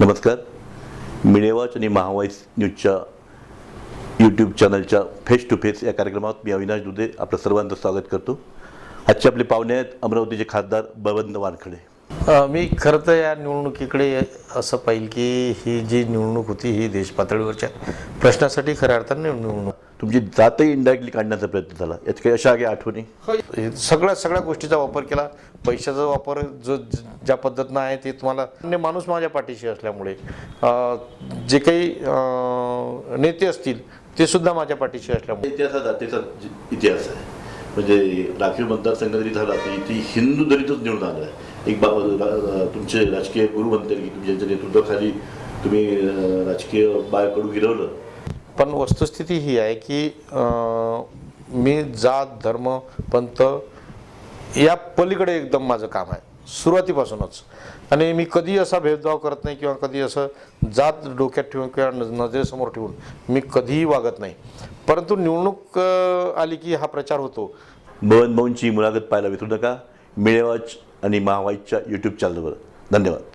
नमस्कार. मिळेवाच आणि महावाईस न्यूजच्या यूट्यूब चॅनलच्या फेस टू फेस या कार्यक्रमात मी अविनाश दुधे आपलं सर्वांचं स्वागत करतो. आजचे आपले पाहुणे आहेत अमरावतीचे खासदार बबंद वानखडे. मी खरं तर या निवडणुकीकडे असं पाहिल की ही जी निवडणूक होती ही देश पातळीवरच्या प्रश्नासाठी खऱ्या अर्थाने निवडणूक. तुमची जातही इंडायरेक्टली काढण्याचा प्रयत्न झाला. यात काही अशा काही आठवणी? हे सगळ्या सगळ्या गोष्टीचा वापर केला. पैशाचा वापर जो ज्या पद्धतीनं आहे ते तुम्हाला माणूस माझ्या पाठीशी असल्यामुळे जे काही नेते असतील ते सुद्धा माझ्या पाठीशी असल्यामुळे. इतिहासात जातीचा इतिहास आहे. म्हणजे राखीव मतदारसंघ जरी झाला तर इथे हिंदू दलितच निवडून आला आहे. एक बाबा रा- तुमचे राजकीय गुरु म्हणता येईल की तुमच्या नेतृत्वाखाली तुम्ही राजकीय बाळकडू गिरवलं पण वस्तुस्थिती ही आहे की मी जात धर्म पंथ या पलीकडे एकदम माझं काम आहे सुरुवातीपासूनच. आणि मी कधी असा भेदभाव करत नाही किंवा कधी असं जात डोक्यात ठेवून किंवा नज- नजरेसमोर ठेवून मी कधीही वागत नाही. परंतु निवडणूक आली की हा प्रचार होतो. बवन भाऊंची मुलाखत पाहायला विसरू नका. मिळेवाच आणि महावाईच्या यूट्यूब चॅनलवर धन्यवाद.